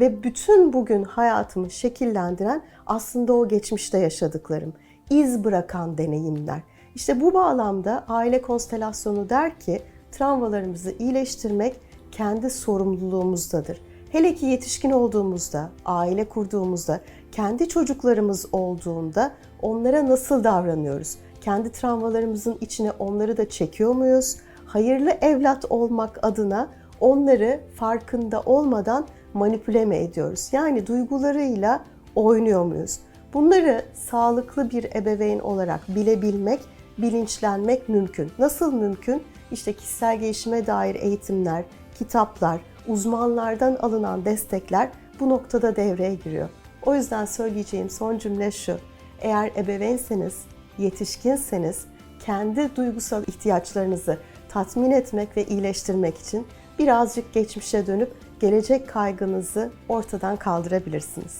Ve bütün bugün hayatımı şekillendiren aslında o geçmişte yaşadıklarım, iz bırakan deneyimler. İşte bu bağlamda aile konstelasyonu der ki travmalarımızı iyileştirmek kendi sorumluluğumuzdadır. Hele ki yetişkin olduğumuzda, aile kurduğumuzda, kendi çocuklarımız olduğunda onlara nasıl davranıyoruz? Kendi travmalarımızın içine onları da çekiyor muyuz? Hayırlı evlat olmak adına onları farkında olmadan manipüle mi ediyoruz? Yani duygularıyla oynuyor muyuz? Bunları sağlıklı bir ebeveyn olarak bilebilmek, bilinçlenmek mümkün. Nasıl mümkün? İşte kişisel gelişime dair eğitimler, kitaplar, uzmanlardan alınan destekler bu noktada devreye giriyor. O yüzden söyleyeceğim son cümle şu. Eğer ebeveynseniz, yetişkinseniz kendi duygusal ihtiyaçlarınızı tatmin etmek ve iyileştirmek için birazcık geçmişe dönüp gelecek kaygınızı ortadan kaldırabilirsiniz.